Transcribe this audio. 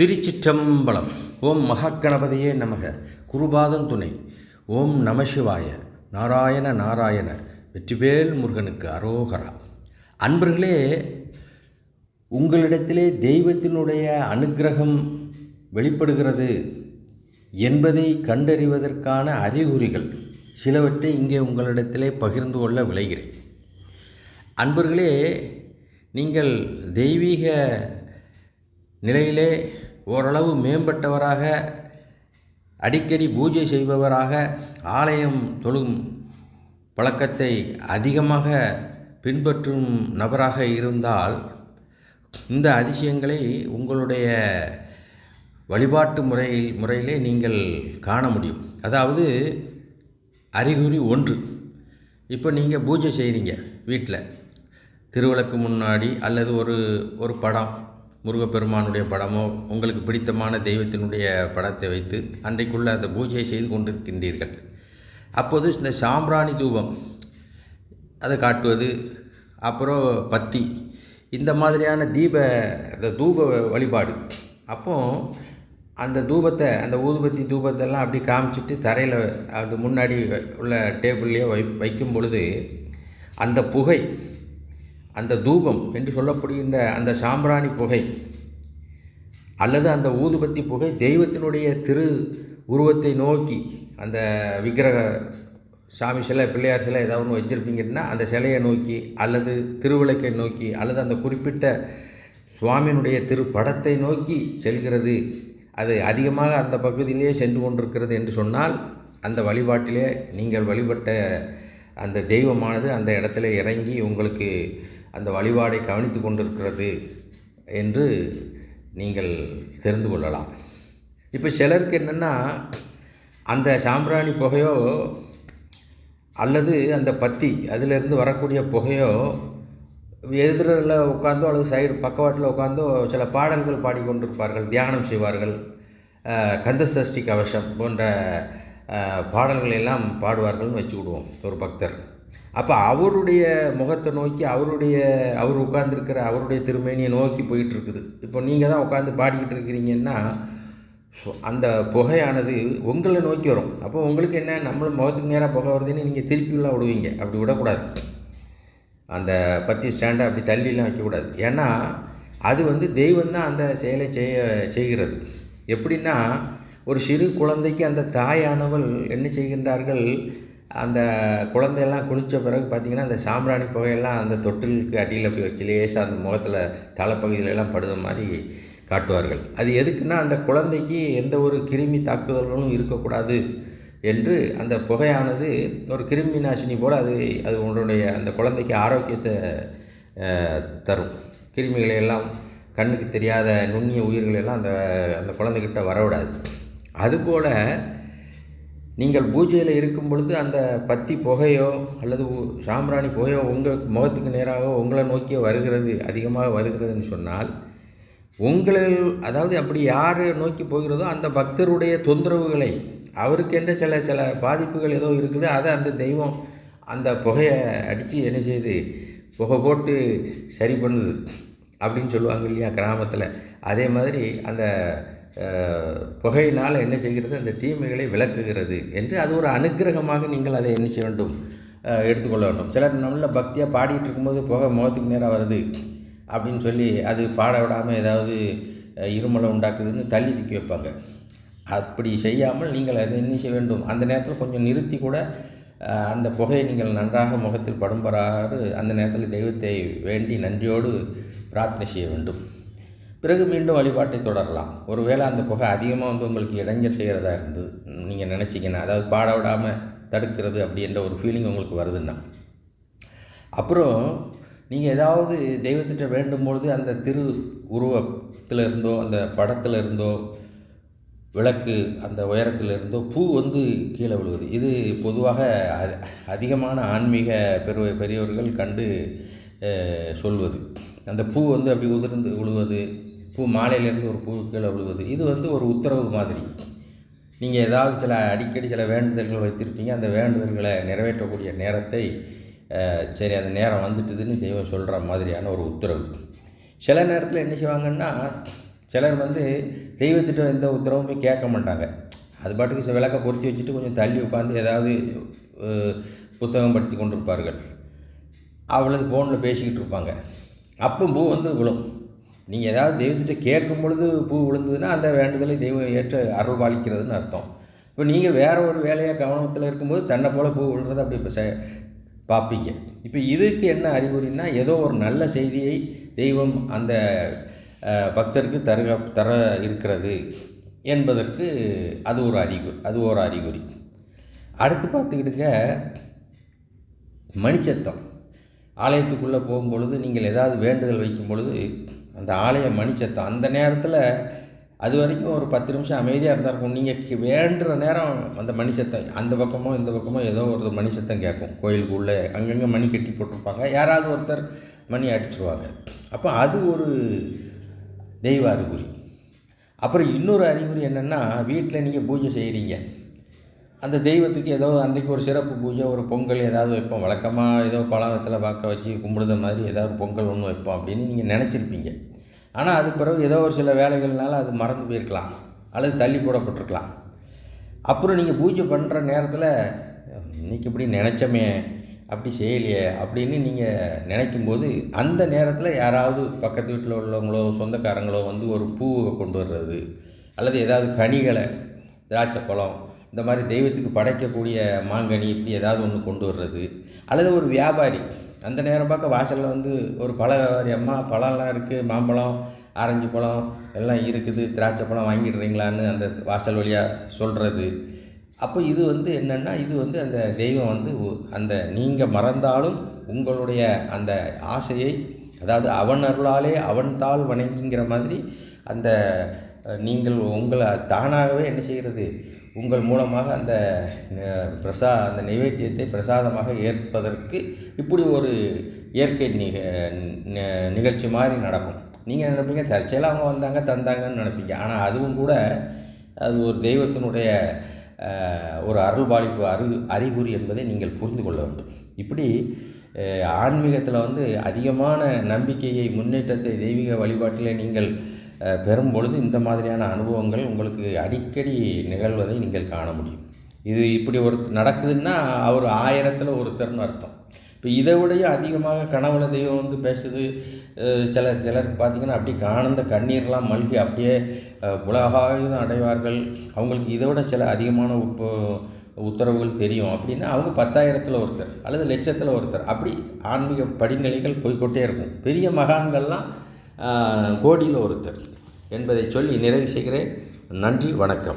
திருச்சிற்றம்பலம். ஓம் மகாகணபதியே நமக. குருபாதம் துணை. ஓம் நமசிவாய நாராயண நாராயண. வெற்றிவேல் முருகனுக்கு அரோகரா. அன்பர்களே உங்களிடத்திலே தெய்வத்தினுடைய அனுக்கிரகம் வெளிப்படுகிறது என்பதை கண்டறிவதற்கான அறிகுறிகள் சிலவற்றை இங்கே உங்களிடத்திலே பகிர்ந்து கொள்ள விளைகிறேன் அன்பர்களே நீங்கள் தெய்வீக நிலையிலே ஓரளவு மேம்பட்டவராக அடிக்கடி பூஜை செய்பவராக ஆலயம் தொழும் பழக்கத்தை அதிகமாக பின்பற்றும் நபராக இருந்தால் இந்த அதிசயங்களை உங்களுடைய வழிபாட்டு முறையில் முறையிலே நீங்கள் காண முடியும். அதாவது அறிகுறி ஒன்று. இப்போ நீங்கள் பூஜை செய்கிறீங்க வீட்டில் திருவிளக்கு முன்னாடி அல்லது ஒரு ஒரு படம். முருகப்பெருமானுடைய படமோ உங்களுக்கு பிடித்தமான தெய்வத்தினுடைய படத்தை வைத்து அன்றைக்குள்ளே அந்த பூஜையை செய்து கொண்டிருக்கின்றீர்கள். அப்போது இந்த சாம்பிராணி தூபம் அதை காட்டுவது அப்புறம் பத்தி இந்த மாதிரியான தீப அந்த தூப வழிபாடு. அப்போ அந்த தூபத்தை அந்த ஊதுபத்தி தூபத்தெல்லாம் அப்படி காமிச்சிட்டு தரையில் அது முன்னாடி உள்ள டேபிள்லேயே வை வைக்கும் பொழுது அந்த புகை அந்த தூபம் என்று சொல்லப்படுகின்ற அந்த சாம்பிராணி புகை அல்லது அந்த ஊதுபத்தி புகை தெய்வத்தினுடைய திரு உருவத்தை நோக்கி அந்த விக்கிரக சாமி சிலை பிள்ளையார் சிலை ஏதாவது ஒன்று வச்சுருப்பீங்கன்னா அந்த சிலையை நோக்கி அல்லது திருவிளக்கை நோக்கி அல்லது அந்த குறிப்பிட்ட சுவாமியினுடைய திருப்படத்தை நோக்கி செல்கிறது. அது அதிகமாக அந்த பகுதியிலே சென்று கொண்டிருக்கிறது என்று சொன்னால் அந்த வழிபாட்டிலே நீங்கள் வழிபட்ட அந்த தெய்வமானது அந்த இடத்துல இறங்கி உங்களுக்கு அந்த வழிபாடை கவனித்து கொண்டிருக்கிறது என்று நீங்கள் தெரிந்து கொள்ளலாம். இப்போ சிலருக்கு என்னென்னா அந்த சாம்பிராணி புகையோ அல்லது அந்த பத்தி அதிலிருந்து வரக்கூடிய புகையோ எதிரில் உட்காந்தோ அல்லது சைடு பக்கவாட்டில் உட்காந்தோ சில பாடல்கள் பாடிக்கொண்டிருப்பார்கள் தியானம் செய்வார்கள். கந்த சஷ்டி கவசம் போன்ற பாடல்கள் எல்லாம் பாடுவார்கள்னு வச்சுக்கிடுவோம் ஒரு பக்தர். அப்போ அவருடைய முகத்தை நோக்கி அவருடைய அவர் உட்கார்ந்துருக்கிற அவருடைய திருமேனியை நோக்கி போயிட்டுருக்குது. இப்போ நீங்கள் தான் உட்காந்து பாடிக்கிட்டு இருக்கிறீங்கன்னா அந்த புகையானது உங்களை நோக்கி வரும். அப்போ உங்களுக்கு என்ன நம்மள முகத்துக்கு நேராக புகை வருதுன்னு நீங்கள் திருப்பிலாம் விடுவீங்க. அப்படி விடக்கூடாது. அந்த பத்தி ஸ்டாண்டை அப்படி தள்ளிலாம் வைக்கக்கூடாது. ஏன்னா அது வந்து தெய்வம் தான் அந்த செயலை செய்ய செய்கிறது. எப்படின்னா ஒரு சிறு குழந்தைக்கு அந்த தாயானவள் என்ன செய்கின்றார்கள் அந்த குழந்தையெல்லாம் குளித்த பிறகு பார்த்திங்கன்னா அந்த சாம்பிராணி புகையெல்லாம் அந்த தொட்டிலுக்கு அடியில் அப்படி வச்சு லேசாக அந்த முகத்தில் தலைப்பகுதியிலெல்லாம் படுத மாதிரி காட்டுவார்கள். அது எதுக்குன்னா அந்த குழந்தைக்கு எந்த ஒரு கிருமி தாக்குதல்களும் இருக்கக்கூடாது என்று அந்த புகையானது ஒரு கிருமி நாசினி போல் அது அது உன்னுடைய அந்த குழந்தைக்கு ஆரோக்கியத்தை தரும். கிருமிகளை எல்லாம் கண்ணுக்கு தெரியாத நுண்ணிய உயிர்கள் எல்லாம் அந்த அந்த குழந்தைகிட்ட வரவிடாது. அதுபோல் நீங்கள் பூஜையில் இருக்கும் பொழுது அந்த பத்தி புகையோ அல்லது சாம்பிராணி புகையோ உங்கள் முகத்துக்கு நேராக உங்களை நோக்கியோ வருகிறது அதிகமாக வருகிறதுன்னு சொன்னால் உங்களில் அதாவது அப்படி யார் நோக்கி போகிறதோ அந்த பக்தருடைய தொந்தரவுகளை அவருக்கென்ற சில சில பாதிப்புகள் ஏதோ இருக்குது அதை அந்த தெய்வம் அந்த புகையை அடித்து என்ன செய்யுது புகை போட்டு சரி பண்ணுது அப்படின்னு சொல்லுவாங்க இல்லையா கிராமத்தில். அதே மாதிரி அந்த புகையினால் என்ன செய்கிறது? அந்த தீமைகளை விளக்குகிறது என்று அது ஒரு அனுகிரகமாக நீங்கள் அதை என்ன செய்ய வேண்டும்? எடுத்துக்கொள்ள வேண்டும். சிலர் நல்ல பக்தியாக பாடிட்டு இருக்கும்போது புகை முகத்துக்கு நேராக வருது அப்படின்னு சொல்லி அது பாட விடாமல் ஏதாவது இருமலை உண்டாக்குதுன்னு தள்ளி நிற்க வைப்பாங்க. அப்படி செய்யாமல் நீங்கள் அதை என்ன செய்ய வேண்டும்? அந்த நேரத்தில் கொஞ்சம் நிறுத்தி கூட அந்த புகையை நீங்கள் நன்றாக முகத்தில் படும்பறாறு அந்த நேரத்தில் தெய்வத்தை வேண்டி நன்றியோடு பிரார்த்தனை செய்ய வேண்டும். பிறகு மீண்டும் வழிபாட்டை தொடரலாம். ஒருவேளை அந்த புகை அதிகமாக வந்து உங்களுக்கு இடைஞ்சல் செய்கிறதா இருந்து நீங்கள் நினச்சிங்கன்னா அதாவது பாட விடாமல் தடுக்கிறது அப்படின்ற ஒரு ஃபீலிங் உங்களுக்கு வருதுன்னா. அப்புறம் நீங்கள் ஏதாவது தெய்வத்திட்ட வேண்டும் பொழுது அந்த திரு உருவத்தில் இருந்தோ அந்த படத்தில் இருந்தோ விளக்கு அந்த உயரத்தில் இருந்தோ பூ வந்து கீழே விழுவது இது பொதுவாக அதிகமான ஆன்மீக பெரு பெரியவர்கள் கண்டு சொல்வது. அந்த பூ வந்து அப்படி உதிர்ந்து விழுவது பூ மாலையிலேருந்து ஒரு பூ கீழே விழுவது. இது வந்து ஒரு உத்தரவு மாதிரி. நீங்கள் ஏதாவது சில அடிக்கடி சில வேண்டுதல்கள் வைத்திருப்பீங்க. அந்த வேண்டுதல்களை நிறைவேற்றக்கூடிய நேரத்தை சரி அந்த நேரம் வந்துட்டுதுன்னு தெய்வம் சொல்கிற மாதிரியான ஒரு உத்தரவு. சில நேரத்தில் என்ன செய்வாங்கன்னா சிலர் வந்து தெய்வத்திட்ட எந்த உத்தரவுமே கேட்க மாட்டாங்க. அது பாட்டுக்கு சில விளக்க பொருத்தி வச்சுட்டு கொஞ்சம் தள்ளி உட்காந்து ஏதாவது புத்தகம் படித்து கொண்டிருப்பார்கள். அவ்வளவு ஃபோனில் பேசிக்கிட்டு இருப்பாங்க. அப்போ பூ வந்து விழும். நீங்கள் ஏதாவது தெய்வத்திட்ட கேட்கும் பொழுது பூ விழுந்ததுன்னா அந்த வேண்டுதலை தெய்வம் ஏற்ற அருள் பாலிக்கிறதுன்னு அர்த்தம். இப்போ நீங்கள் வேறு ஒரு வேலையாக கவனத்தில் இருக்கும்போது தன்னை போல் பூ விழுறதை அப்படி இப்போ பார்ப்பீங்க இப்போ இதுக்கு என்ன அறிகுறின்னா ஏதோ ஒரு நல்ல செய்தியை தெய்வம் அந்த பக்தருக்கு தருக தர இருக்கிறது என்பதற்கு அது ஒரு அறிகுறி அது ஒரு அறிகுறி. அடுத்து பார்த்துக்கிட்டுங்க மணிச்சத்தம். ஆலயத்துக்குள்ளே போகும்பொழுது நீங்கள் ஏதாவது வேண்டுதல் வைக்கும் பொழுது அந்த ஆலய மணிச்சத்தம் அந்த நேரத்தில் அது வரைக்கும் ஒரு பத்து நிமிஷம் அமைதியாக இருந்தாருக்கும் நீங்கள் வேண்டுற நேரம் அந்த மணி சத்தம் அந்த பக்கமோ இந்த பக்கமோ ஏதோ ஒரு மணி சத்தம் கேட்கும் கோயிலுக்குள்ளே அங்கங்கே மணி கட்டி போட்டிருப்பாங்க. யாராவது ஒருத்தர் மணி அடிச்சிருவாங்க. அப்போ அது ஒரு தெய்வ அறிகுறி அப்புறம் இன்னொரு அறிகுறி என்னென்னா வீட்டில் நீங்கள் பூஜை செய்கிறீங்க அந்த தெய்வத்துக்கு ஏதோ அன்றைக்கு ஒரு சிறப்பு பூஜை ஒரு பொங்கல் ஏதாவது வைப்போம். வழக்கமாக ஏதோ பழம் வெத்தலை பார்க்க வச்சு கும்பிடுத மாதிரி ஏதாவது பொங்கல் ஒன்று வைப்போம் அப்படின்னு நீங்கள் நினச்சிருப்பீங்க. ஆனால் அது பிறகு ஏதோ ஒரு சில வேலைகள்னால அது மறந்து போயிருக்கலாம். அல்லது தள்ளி போடப்பட்டிருக்கலாம். அப்புறம் நீங்கள் பூஜை பண்ணுற நேரத்தில் இன்னைக்கு இப்படி நினச்சோமே அப்படி செய்யலையே அப்படின்னு நீங்கள் நினைக்கும்போது அந்த நேரத்தில் யாராவது பக்கத்து வீட்டில் உள்ளவங்களோ சொந்தக்காரங்களோ வந்து ஒரு பூவை கொண்டு வர்றது அல்லது ஏதாவது கனிகளை திராட்சை பழம் இந்த மாதிரி தெய்வத்துக்கு படைக்கக்கூடிய மாங்கனி இப்படி ஏதாவது ஒன்று கொண்டு வர்றது. அல்லது ஒரு வியாபாரி அந்த நேரம் பார்க்க வாசலில் வந்து ஒரு பழ வியாபாரி அம்மா பழம்லாம் இருக்குது மாம்பழம் ஆரஞ்சு பழம் எல்லாம் இருக்குது திராட்சை பழம் வாங்கிடுறீங்களான்னு அந்த வாசல் வழியாக சொல்கிறது அப்போ இது வந்து என்னென்னா இது வந்து அந்த தெய்வம் வந்து அந்த நீங்கள் மறந்தாலும் உங்களுடைய அந்த ஆசையை அதாவது அவன் அருளாலே அவன் தாள் வணங்கிங்கிற மாதிரி அந்த நீங்கள் உங்களை தானாகவே என்ன செய்கிறது? உங்கள் மூலமாக அந்த பிரசா அந்த நைவேத்தியத்தை பிரசாதமாக ஏற்பதற்கு இப்படி ஒரு இயற்கை நிக நிகழ்ச்சி மாதிரி நடக்கும். நீங்கள் நினைப்பீங்க? தற்செயலாக அவங்க வந்தாங்க தந்தாங்கன்னு நினைப்பீங்க. ஆனால் அதுவும் கூட அது ஒரு தெய்வத்தினுடைய ஒரு ஒரு அருள்பாலிப்பு அறி அறிகுறி என்பதை நீங்கள் புரிந்து கொள்ள வேண்டும். இப்படி ஆன்மீகத்தில் வந்து அதிகமான நம்பிக்கையை முன்னேற்றத்தை தெய்வீக வழிபாட்டிலே நீங்கள் பெறும் பொழுது இந்த மாதிரியான அனுபவங்கள் உங்களுக்கு அடிக்கடி நிகழ்வதை நீங்கள் காண முடியும். இது இப்படி ஒரு நடக்குதுன்னா அவர் ஆயிரத்தில் ஒருத்தர்னு அர்த்தம். இப்போ இதை அதிகமாக கனவுல தெய்வம் வந்து பேசுது. சில சிலருக்கு பார்த்தீங்கன்னா அப்படியே காணந்த கண்ணீர்லாம் மல்கி அப்படியே உலகாயுதம் அடைவார்கள். அவங்களுக்கு இதை விட சில அதிகமான உப்பு உத்தரவுகள் தெரியும். அப்படின்னா அவங்க பத்தாயிரத்தில் ஒருத்தர் அல்லது லட்சத்தில் ஒருத்தர். அப்படி ஆன்மீக படிநிலைகள் போய்க்கொண்டே இருக்கும். பெரிய மகான்கள்லாம் கோடியில் ஒருத்தர் என்பதை சொல்லி நிறைவு செய்கிறேன். நன்றி வணக்கம்.